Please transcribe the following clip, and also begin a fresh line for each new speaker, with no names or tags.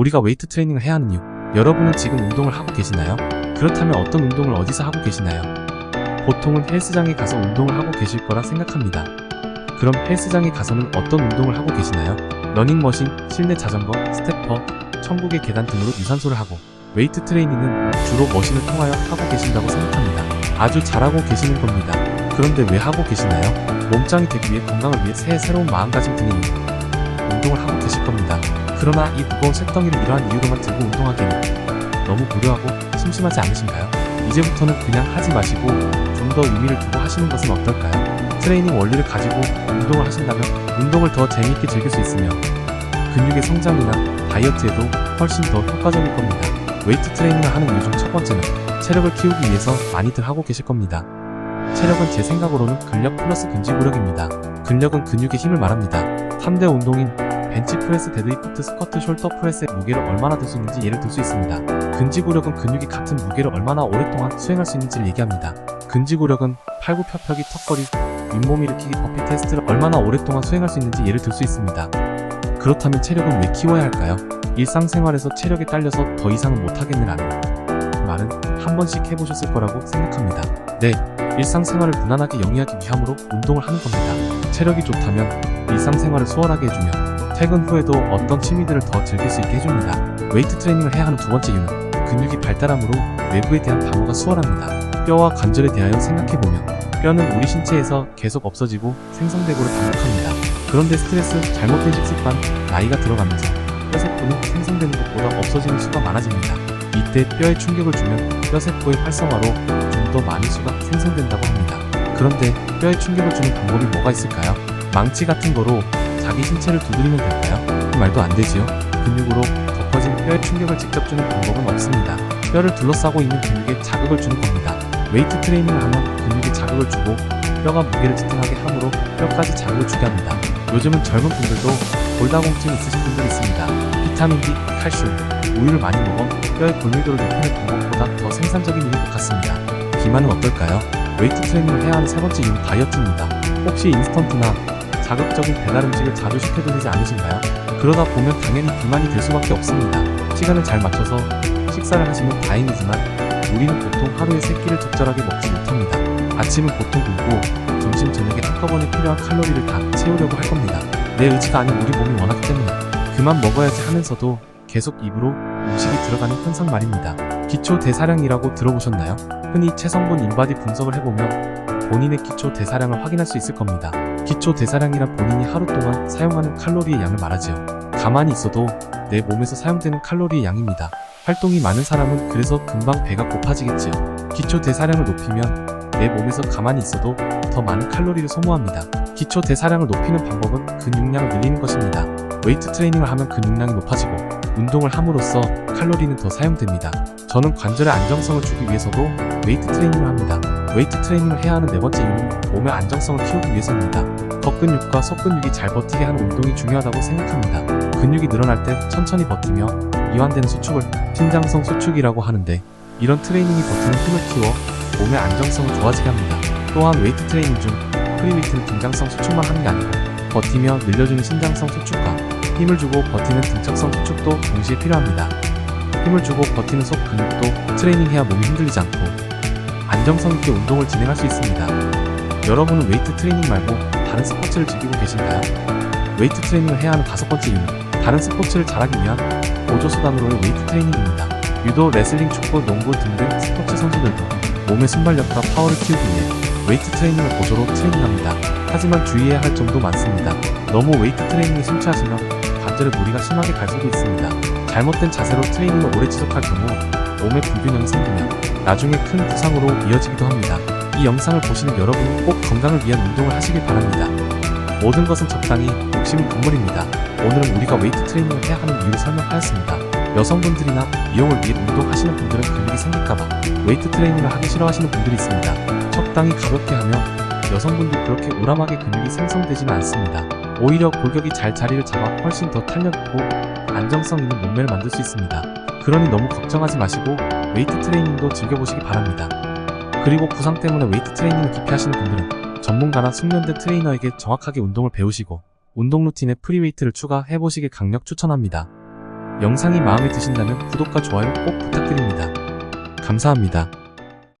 우리가 웨이트 트레이닝을 해야 하는 이유. 여러분은 지금 운동을 하고 계시나요? 그렇다면 어떤 운동을 어디서 하고 계시나요? 보통은 헬스장에 가서 운동을 하고 계실 거라 생각합니다. 그럼 헬스장에 가서는 어떤 운동을 하고 계시나요? 러닝머신, 실내 자전거, 스태퍼, 천국의 계단 등으로 유산소를 하고 웨이트 트레이닝은 주로 머신을 통하여 하고 계신다고 생각합니다. 아주 잘하고 계시는 겁니다. 그런데 왜 하고 계시나요? 몸짱이 되기 위해 건강을 위해 새해 새로운 마음가짐 등의 운동을 하고 계실 겁니다. 그러나 이 무거운 쇳덩이를 이러한 이유로만 들고 운동하기에는 너무 무료하고 심심하지 않으신가요? 이제부터는 그냥 하지 마시고 좀 더 의미를 두고 하시는 것은 어떨까요? 트레이닝 원리를 가지고 운동을 하신다면 운동을 더 재미있게 즐길 수 있으며 근육의 성장이나 다이어트에도 훨씬 더 효과적일 겁니다. 웨이트 트레이닝을 하는 이유 중 첫 번째는 체력을 키우기 위해서 많이들 하고 계실 겁니다. 체력은 제 생각으로는 근력 플러스 근지구력입니다. 근력은 근육의 힘을 말합니다. 3대 운동인 벤치프레스, 데드리프트, 스쿼트, 숄더 프레스의 무게를 얼마나 들 수 있는지 예를 들 수 있습니다. 근지구력은 근육이 같은 무게를 얼마나 오랫동안 수행할 수 있는지를 얘기합니다. 근지구력은 팔굽혀펴기, 턱걸이, 윗몸 일으키기, 버피 테스트를 얼마나 오랫동안 수행할 수 있는지 예를 들 수 있습니다. 그렇다면 체력은 왜 키워야 할까요? 일상생활에서 체력이 딸려서 더 이상은 못하겠느라는 그 말은 한 번씩 해보셨을 거라고 생각합니다. 네, 일상생활을 무난하게 영위하기 위함으로 운동을 하는 겁니다. 체력이 좋다면 일상생활을 수월하게 해주며 퇴근 후에도 어떤 취미들을 더 즐길 수 있게 해줍니다. 웨이트 트레이닝을 해야 하는 두 번째 이유는 근육이 발달함으로 외부에 대한 방어가 수월합니다. 뼈와 관절에 대하여 생각해보면 뼈는 우리 신체에서 계속 없어지고 생성되고를 반복합니다. 그런데 스트레스, 잘못된 식습관, 나이가 들어가면서 뼈세포는 생성되는 것보다 없어지는 수가 많아집니다. 이때 뼈에 충격을 주면 뼈세포의 활성화로 좀 더 많은 수가 생성된다고 합니다. 그런데 뼈에 충격을 주는 방법이 뭐가 있을까요? 망치 같은 거로 자기 신체를 두드리면 될까요? 그 말도 안 되지요. 근육으로 덮어진 뼈에 충격을 직접 주는 방법은 없습니다. 뼈를 둘러싸고 있는 근육에 자극을 주는 겁니다. 웨이트 트레이닝을 하면 근육에 자극을 주고 뼈가 무게를 지탱하게 함으로 뼈까지 자극을 주게 합니다. 요즘은 젊은 분들도 골다공증 있으신 분들이 있습니다. 비타민 D, 칼슘, 우유를 많이 먹어 뼈의 골밀도를 높이는 방법보다 더 생산적인 이유인 것 같습니다. 비만은 어떨까요? 웨이트 트레이닝을 해야 하는 세 번째 이유는 다이어트입니다. 혹시 인스턴트나 자극적인 배달 음식을 자주 시켜드리지 않으신가요? 그러다 보면 당연히 비만이 될 수밖에 없습니다. 시간을 잘 맞춰서 식사를 하시면 다행이지만 우리는 보통 하루에 세 끼를 적절하게 먹지 못합니다. 아침은 보통 굶고 점심 저녁에 한꺼번에 필요한 칼로리를 다 채우려고 할 겁니다. 내 의지가 아닌 우리 몸이 원하기 때문에 그만 먹어야지 하면서도 계속 입으로 음식이 들어가는 현상 말입니다. 기초 대사량이라고 들어보셨나요? 흔히 체성분 인바디 분석을 해보면 본인의 기초 대사량을 확인할 수 있을 겁니다. 기초 대사량이란 본인이 하루 동안 사용하는 칼로리의 양을 말하지요. 가만히 있어도 내 몸에서 사용되는 칼로리의 양입니다. 활동이 많은 사람은 그래서 금방 배가 고파지겠지요. 기초 대사량을 높이면 내 몸에서 가만히 있어도 더 많은 칼로리를 소모합니다. 기초 대사량을 높이는 방법은 근육량을 늘리는 것입니다. 웨이트 트레이닝을 하면 근육량이 높아지고 운동을 함으로써 칼로리는 더 사용됩니다. 저는 관절의 안정성을 주기 위해서도 웨이트 트레이닝을 합니다. 웨이트 트레이닝을 해야 하는 네 번째 이유는 몸의 안정성을 키우기 위해서입니다. 겉근육과 속근육이 잘 버티게 하는 운동이 중요하다고 생각합니다. 근육이 늘어날 때 천천히 버티며 이완되는 수축을 신장성 수축이라고 하는데 이런 트레이닝이 버티는 힘을 키워 몸의 안정성을 좋아지게 합니다. 또한 웨이트 트레이닝 중 프리웨이트는 긴장성 수축만 하는 게 아니고 버티며 늘려주는 신장성 수축과 힘을 주고 버티는 등척성 수축도 동시에 필요합니다. 힘을 주고 버티는 속 근육도 트레이닝해야 몸이 흔들리지 않고 안정성 있게 운동을 진행할 수 있습니다. 여러분은 웨이트 트레이닝 말고 다른 스포츠를 즐기고 계신가요? 웨이트 트레이닝을 해야 하는 다섯 번째 이유는 다른 스포츠를 잘하기 위한 보조수단으로의 웨이트 트레이닝입니다. 유도, 레슬링, 축구, 농구 등등 스포츠 선수들도 몸의 순발력과 파워를 키우기 위해 웨이트 트레이닝을 보조로 트레이닝합니다. 하지만 주의해야 할 점도 많습니다. 너무 웨이트 트레이닝에 심취하시면 관절에 무리가 심하게 갈 수도 있습니다. 잘못된 자세로 트레이닝을 오래 지속할 경우 몸에 불균형이 생기며 나중에 큰 부상으로 이어지기도 합니다. 이 영상을 보시는 여러분은 꼭 건강을 위한 운동을 하시길 바랍니다. 모든 것은 적당히, 욕심은 금물입니다. 오늘은 우리가 웨이트 트레이닝을 해야 하는 이유를 설명하였습니다. 여성분들이나 미용을 위해 운동하시는 분들은 근육이 생길까봐 웨이트 트레이닝을 하기 싫어하시는 분들이 있습니다. 적당히 가볍게 하면 여성분들 그렇게 우람하게 근육이 생성되지는 않습니다. 오히려 골격이 잘 자리를 잡아 훨씬 더 탄력 있고 안정성 있는 몸매를 만들 수 있습니다. 그러니 너무 걱정하지 마시고 웨이트 트레이닝도 즐겨보시기 바랍니다. 그리고 부상 때문에 웨이트 트레이닝을 깊이 하시는 분들은 전문가나 숙련된 트레이너에게 정확하게 운동을 배우시고 운동 루틴에 프리웨이트를 추가해보시길 강력 추천합니다. 영상이 마음에 드신다면 구독과 좋아요 꼭 부탁드립니다. 감사합니다.